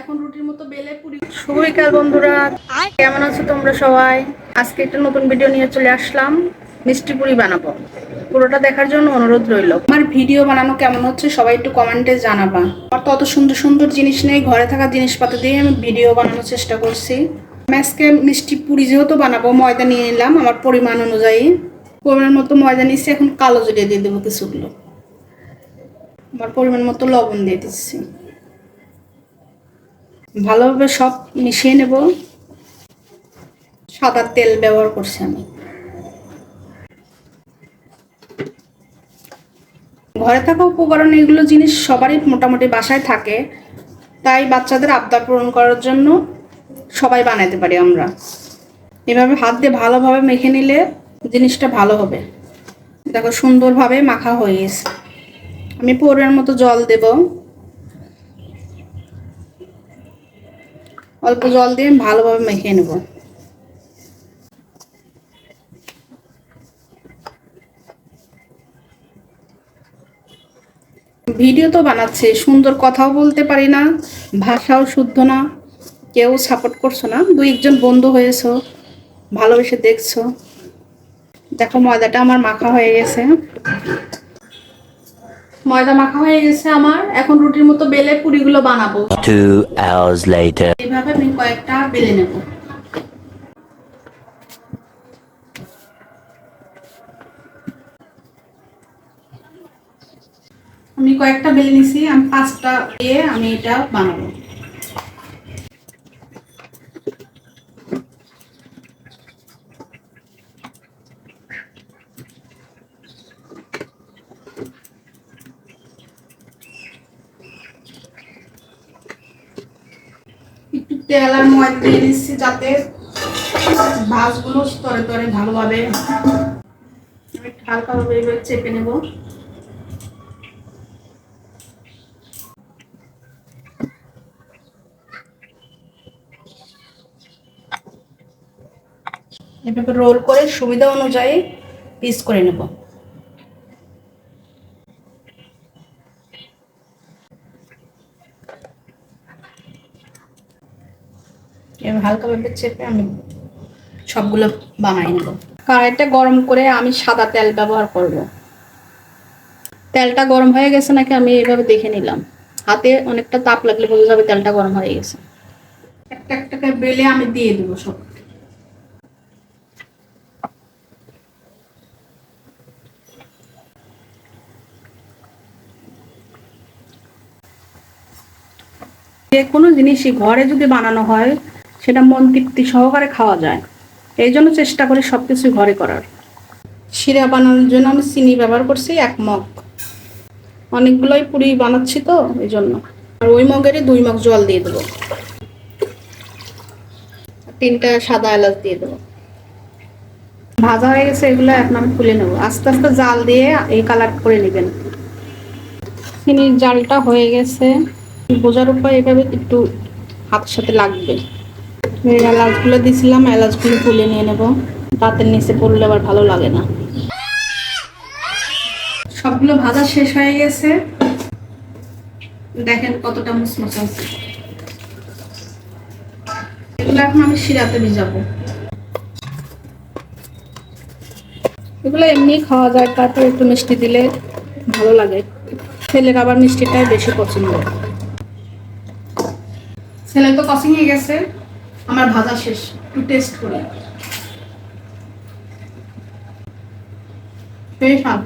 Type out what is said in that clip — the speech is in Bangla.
এখন রুটির মতো বেলে পুরি। শুভ বিকাল বন্ধুরা। কেমন আছো তোমরা সবাই? আজকে একটা নতুন ভিডিও নিয়ে চলে আসলাম। মিষ্টি পুরি বানাবো। পুরোটা দেখার জন্য অনুরোধ রইল। আমার ভিডিও বানানো কেমন হচ্ছে সবাই একটু কমেন্টে জানাবা। আমার তো সুন্দর সুন্দর জিনিস নেই। ঘরে থাকা জিনিসপাতি দিয়ে আমি ভিডিও বানানোর চেষ্টা করছি। আমি মিষ্টি পুরি যেহেতু বানাবো, ময়দা নিয়ে নিলাম আমার পরিমাণ অনুযায়ী। পরিমাণ মতো ময়দা নিচ্ছি এখন কালো জিরে দিয়ে দেবো কিছুগুলো। আমার পরিমাণ মতো লবণ দিয়ে দিচ্ছি। ভালোভাবে সব মিশিয়ে নেব। সাদা তেল ব্যবহার করছি আমি। ঘরে থাকা উপকরণ, এগুলো জিনিস সবারই মোটামুটি বাসায় থাকে। তাই বাচ্চাদের আবদার পূরণ করার জন্য সবাই বানাতে পারি আমরা। এভাবে হাত দিয়ে ভালোভাবে মেখে নিলে জিনিসটা ভালো হবে। দেখো সুন্দরভাবে মাখা হয়ে গেছে। আমি পরিমাণ মতো জল দেব। অল্প জল দিয়ে ভালোভাবে মেখে নেব। ভিডিও তো বানাচ্ছে, সুন্দর কথাও বলতে পারি না, ভাষাও শুদ্ধ না, কেউ সাপোর্ট করছ না। দুই একজন বন্ধু হয়েছো, ভালোবেসে দেখছ। দেখো ময়দাটা আমার মাখা হয়ে গেছে। ময়দা মাখা হয়ে গেছে আমার। এখন রুটির মতো বেলে পুরিগুলো বানাবো. এইভাবে আমি কয়েকটা বেলে নেব। আমি কয়েকটা বেলে নিছি আমি পাঁচটা দিয়ে আমি এটা বানাবো। তেল আর ময়দা দিয়ে দিচ্ছি যাতে ভাজগুলো স্তরে তরে ভালোভাবে হালকাভাবে চেপে নেব। এভাবে রোল করে সুবিধা অনুযায়ী পিস করে নেব। এবার হালকাভাবে চেপে আমি সবগুলো বানাই নেব। কড়াইটা গরম করে আমি সাদা তেল ব্যবহার করব। তেলটা গরম হয়ে গেছে নাকি আমি এইভাবে দেখে নিলাম। হাতে অনেকটা তাপ লাগলে বোঝা যাবে তেলটা গরম হয়ে গেছে। একটা একটা করে বেলে আমি দিয়ে দেবো সব। যে কোনো জিনিসই ঘরে যদি বানানো হয় সেটা মন তৃপ্তি সহকারে খাওয়া যায়। এই জন্য চেষ্টা করি সব কিছু ঘরে করার। শিরা বানানোর জন্য আমি চিনি ব্যবহার করছি, এক মগ। অনেকগুলোই পুরি বানাচ্ছি তো, এই জন্য। আর ওই মগেরই দুই মগ জল দিয়ে দেবো। তিনটা সাদা এলাচ দিয়ে দেবো। ভাজা হয়ে গেছে, এগুলো এখন আমি তুলে নেব। আস্তে আস্তে জাল দিয়ে এই কালার করে নেবেন। চিনির জালটা হয়ে গেছে। বোঝার উপায় এভাবে একটু হাতের সাথে লাগবে। এলাচগুলো দিছিলাম, এলাচগুলো তুলে নিয়ে নেব। দাঁতের নিচে পড়লে আবার ভালো লাগে না। সবগুলো ভাজা শেষ হয়ে গেছে। দেখেন কতটা মুসমুস এগুলো এখন আমি শিরাতে ভিজাবো। এগুলো এমনি খাওয়া যায়, তারপর একটু মিষ্টি দিলে ভালো লাগে। ছেলের আবার মিষ্টিটাই বেশি পছন্দ। ছেলে তো কসিং হয়ে গেছে। আমার ভাজা শেষ একটু টেস্ট করি। বেশ